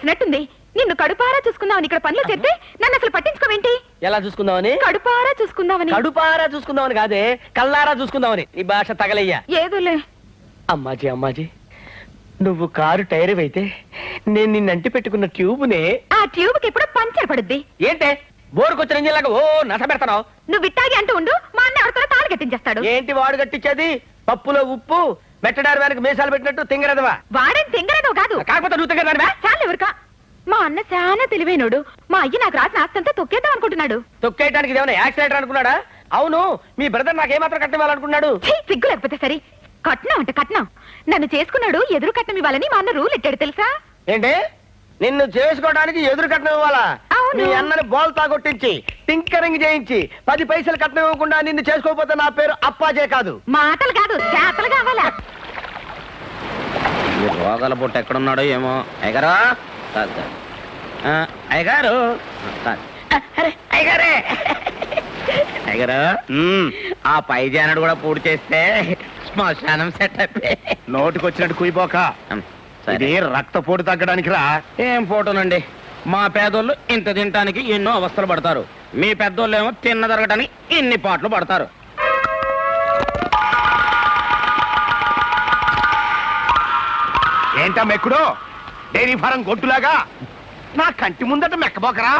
వేసినట్టుంది నిన్ను కడుపారా చూసుకుందామని ఇక్కడ పనులు చేస్తే నన్ను అసలు పట్టించుకోవేంటి? ఎలా చూసుకుందామని? కడుపారా చూసుకుందామని. కడుపారా చూసుకుందామని కాదే కల్లారా చూసుకుందామని. నీ భాష తగలయ్యా. ఏదోలే. అమ్మాజీ అమ్మాజీ నువ్వు కారు టైర్ అయితే నేను నిన్ను అంటి పెట్టుకున్న ట్యూబ్నే ఆ ట్యూబ్కి ఎప్పుడు పంచర్ పడుద్ది. ఏంటే? బోరుకొచ్చిన ఇంజిన్లాగా ఓ నస పెడతావు నువ్వు ఇట్టాగి అంటూ ఉండు మా అన్న ఎవరితో తాళి కట్టించేస్తాడు. ఏంటి వాడు కట్టించేది? పప్పులో ఉప్పు మెట్టడారు వెనక మీసాలు పెట్టినట్టు తింగరదవా? వాడేం తింగరదో కాదు. కాకపోతే నువ్వు తింగరదానివా? చాలు ఎవరికా? మా అన్న చాలా తెలివైనోడు. మా అయ్య నాకు రాసిన ఆస్తంతా తొక్కేద్దాం అనుకుంటున్నాడు. తొక్కేయడానికి ఇదేమైనా యాక్సిడెంట్ అనుకున్నాడా? అవును మీ బ్రదర్ నాకేమాత్రం కట్టివ్వాలనుకున్నాడు ఛీ, సిగ్గు లేకపోతే సరే. కట్నం అంటే కట్నం. నన్ను చేసుకున్నాడు ఎదురు కట్నం ఇవ్వాలని మా అన్న రూల్ ఎట్టాడు తెలుసా? ఏంటి? నిన్ను చేసుకోవడానికి ఎదురు కట్నం ఇవ్వాలా? అవును. మీ అన్నని బోల్తా కొట్టించి టింకరింగ్ చేయించి పది పైసలు కట్నం ఇవ్వకుండా నిన్ను చేసుకోకపోతే నా పేరు అప్పాజే కాదు. మాటలు కాదు చేతలు ఈ రోగాల పుట్ట ఎక్కడున్నాడో ఏమో. అయ్యగారు? కాదు కాదు. అయ్యగారు? కాదు. అరే అయ్యగారే! అయ్యగారు? ఆ పై జానడు కూడా పూర్తి చేస్తే శ్మశానం సెటప్ నోటికొచ్చినట్టు కుయిపోక ఇది రక్తపోటు తగ్గడానికి రా. ఏం ఫోటోనండి మా పేదోళ్ళు ఇంత తినటానికి ఎన్నో అవస్థలు పడతారు. మీ పెద్దోళ్ళు ఏమో తిన్న తరగటానికి ఇన్ని పాటలు పడతారు. ఏంటా మెక్కుడు? డైరీ ఫారం గొట్టులాగా నా కంటి ముందట మెక్కబోకరా?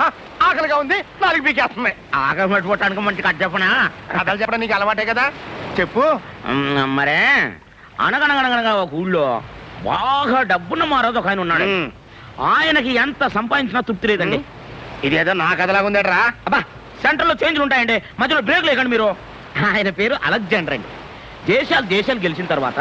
ఆకలిగా ఉంది నాలుగు పీకేస్తుంది. ఆకలి పట్టుకోవటానికి మంచి కట్ చెప్పనా? కథలు చెప్పడం నీకు అలవాటే కదా? చెప్పు. మ్, మరే అనగనగనగనగా ఒక ఊళ్ళో బాగా డబ్బున్న మారోజు ఒక ఆయన ఉన్నాడు. ఆయనకి ఎంత సంపాదించినా తృప్తి లేదండి. ఇదేదో నా కథలాగా ఉందట్రా? అబ్బా సెంటర్లో చేంజ్లు ఉంటాయండి. మధ్యలో బ్రేక్ లేకండి మీరు. ఆయన పేరు అలెగ్జాండర్ అండి. దేశాలు దేశాలు గెలిచిన తర్వాత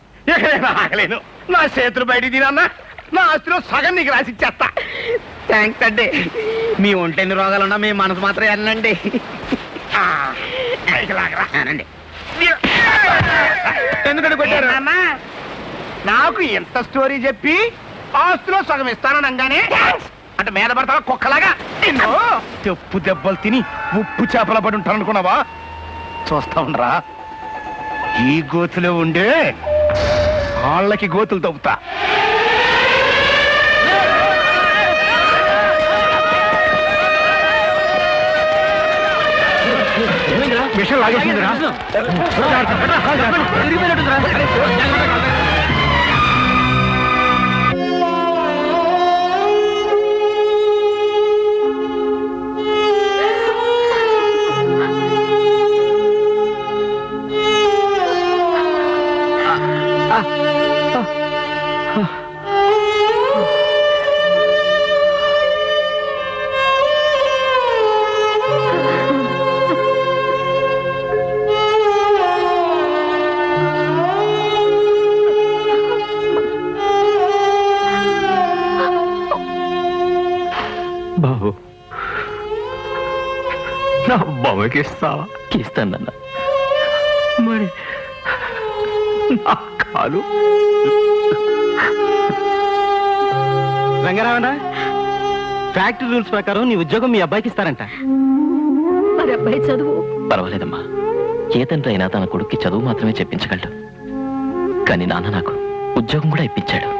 ఇక నేను ఆగలేను. నా చేతులు బయట తినన్నా నా ఆస్తిలో సగం నీకు రాసిచ్చేస్తా థ్యాంక్స్ అండి. మీ ఒంటెన్ని రోగాలున్నా మీ మనసు మాత్రం వెళ్ళండి. అనండి ఎందుకంటే కొట్టారు? నాకు ఎంత స్టోరీ చెప్పి ఆస్తిలో సగం ఇస్తానని అనగానే అంటే మీద పడతావా? కుక్కలాగా? నిన్ను చెప్పు దెబ్బలు తిని ఉప్పు చేపల పడి ఉంటాను అనుకున్నావా చూస్తా ఉండరా. ఈ గోతులో ఉండే వాళ్ళకి గోతులు తవ్వుతా. విషయం లాగేసిందిరా. బాబు నా బొమ్మకి ఇస్తావా? ఇస్తానన్న మరి నా కాలు రంగారావణ ఫ్యాక్టరీ రూల్స్ ప్రకారం నీ ఉద్యోగం మీ అబ్బాయికి ఇస్తారంట. మరి అబ్బాయి చదువు? పర్వాలేదమ్మా. ఏ తండ్రి అయినా తన కొడుక్కి చదువు మాత్రమే చెప్పించగలడు. కానీ నాన్న నాకు ఉద్యోగం కూడా ఇప్పించాడు.